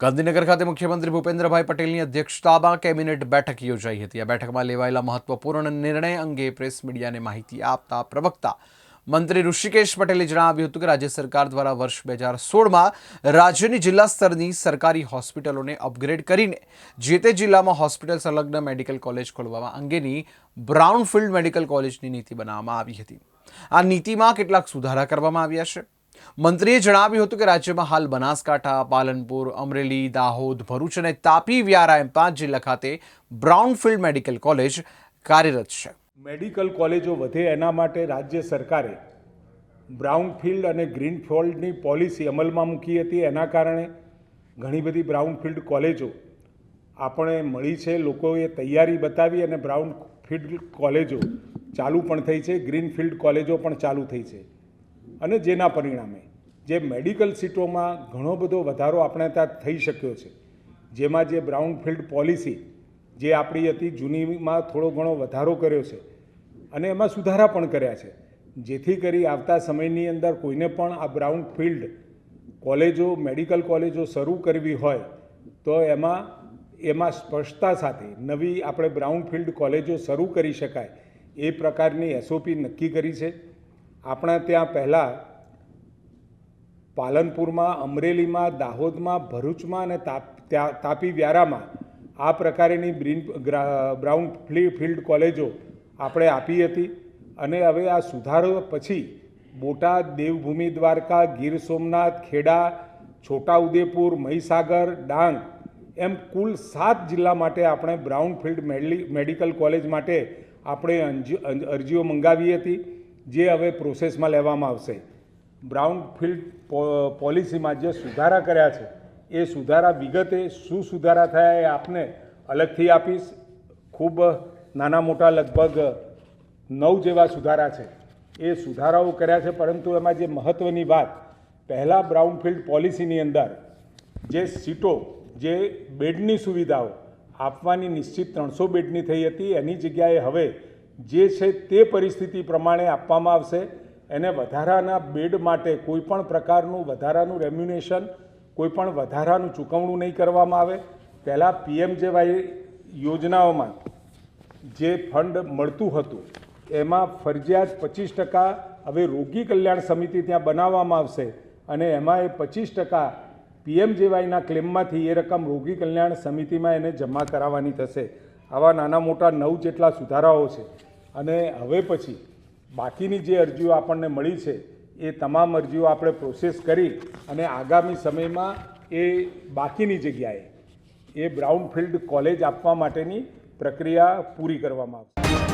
ગાંધીનગર ખાતે મુખ્યમંત્રી ભૂપેન્દ્રભાઈ પટેલની અધ્યક્ષતામાં કેબિનેટ બેઠક યોજાઈ હતી. આ બેઠકમાં લેવાયેલા મહત્વપૂર્ણ નિર્ણય અંગે પ્રેસ મીડિયાને માહિતી આપતા પ્રવક્તા મંત્રી ઋષિકેશ પટેલે જણાવ્યું હતું કે રાજ્ય સરકાર દ્વારા વર્ષ બે હજાર સોળમાં રાજ્યની જિલ્લા સ્તરની સરકારી હોસ્પિટલોને અપગ્રેડ કરીને જે તે જિલ્લામાં હોસ્પિટલ સંલગ્ન મેડિકલ કોલેજ ખોલવા અંગેની બ્રાઉનફિલ્ડ મેડિકલ કોલેજની નીતિ બનાવવામાં આવી હતી. આ નીતિમાં કેટલાક સુધારા કરવામાં આવ્યા છે. મંત્રીએ જણાવ્યું હતું કે રાજ્યમાં હાલ બનાસકાંઠા, પાલનપુર, અમરેલી, દાહોદ, ભરૂચ અને તાપી, વ્યારા એમ પાંચ જિલ્લા ખાતે બ્રાઉનફિલ્ડ મેડિકલ કોલેજ કાર્યરત છે. મેડિકલ કોલેજો વધે એના માટે રાજ્ય સરકારે બ્રાઉનફિલ્ડ અને ગ્રીનફિલ્ડની પોલિસી અમલમાં મૂકી હતી. એના કારણે ઘણી બધી બ્રાઉનફિલ્ડ કોલેજો આપણે મળી છે, લોકોએ તૈયારી બતાવી અને બ્રાઉનફિલ્ડ કોલેજો ચાલુ પણ થઈ છે, ગ્રીનફિલ્ડ કોલેજો પણ ચાલુ થઈ છે. અને જેના પરિણામે જે મેડિકલ સીટોમાં ઘણો બધો વધારો આપણે ત્યાં થઈ શક્યો છે. જેમાં જે બ્રાઉનફિલ્ડ પોલિસી જે આપણી હતી જૂનીમાં થોડો ઘણો વધારો કર્યો છે અને એમાં સુધારા પણ કર્યા છે. જેથી કરી આવતા સમયની અંદર કોઈને પણ આ બ્રાઉનફિલ્ડ કોલેજો, મેડિકલ કોલેજો શરૂ કરવી હોય તો એમાં એમાં સ્પષ્ટતા સાથે નવી આપણે બ્રાઉનફિલ્ડ કોલેજો શરૂ કરી શકાય એ પ્રકારની એસઓપી નક્કી કરી છે. આપણા ત્યાં પહેલાં પાલનપુરમાં, અમરેલીમાં, દાહોદમાં, ભરૂચમાં અને તાપ તાપી વ્યારામાં આ પ્રકારેની બ્રીન બ્રાઉન ફિલ્ડ કોલેજો આપણે આપી હતી અને હવે આ સુધારો પછી બોટાદ, દેવભૂમિ, દ્વારકા, ગીર સોમનાથ, ખેડા, છોટાઉદેપુર, મહીસાગર, ડાંગ એમ કુલ સાત જિલ્લા માટે આપણે બ્રાઉન ફિલ્ડ મેડિકલ કોલેજ માટે આપણે અરજીઓ મંગાવી હતી. જે હવે પ્રોસેસમાં લેવામાં આવશે. બ્રાઉનફિલ્ડ પો- પોલિસીમાં જે સુધારા કર્યા છે, એ સુધારા વિગતે શું સુધારા થયા એ આપને અલગથી આપીશ. ખૂબ નાના મોટા લગભગ નવ જેવા સુધારા છે. એ સુધારાઓ કર્યા છે, પરંતુ એમાં જે મહત્ત્વની વાત, પહેલાં બ્રાઉનફિલ્ડ પોલિસીની અંદર જે સીટો, જે બેડની સુવિધાઓ આપવાની નિશ્ચિત ત્રણસો બેડની થઈ હતી, એની જગ્યાએ હવે જે છે તે પરિસ્થિતિ પ્રમાણે આપવામાં આવશે. એને વધારાના બેડ માટે કોઈ પણ પ્રકારનું વધારાનું રેમ્યુનેશન કોઈપણ વધારાનું ચૂકવણું નહીં કરવામાં આવે. પહેલાં પીએમજેવાય યોજનાઓમાં જે ફંડ મળતું હતું, એમાં ફરજિયાત પચીસ ટકા હવે રોગી કલ્યાણ સમિતિ ત્યાં બનાવવામાં આવશે અને એમાં એ પચીસ ટકા પીએમજેવાયના ક્લેમમાંથી એ રકમ રોગી કલ્યાણ સમિતિમાં એને જમા કરાવવાની થશે. આવા નાના મોટા નવ જેટલા સુધારાઓ છે. અને હવે પછી બાકીની જે અરજીઓ આપણને મળી છે, એ તમામ અરજીઓ આપણે પ્રોસેસ કરી અને આગામી સમયમાં એ બાકીની જગ્યાએ એ બ્રાઉનફિલ્ડ કોલેજ આપવા માટેની પ્રક્રિયા પૂરી કરવામાં આવશે.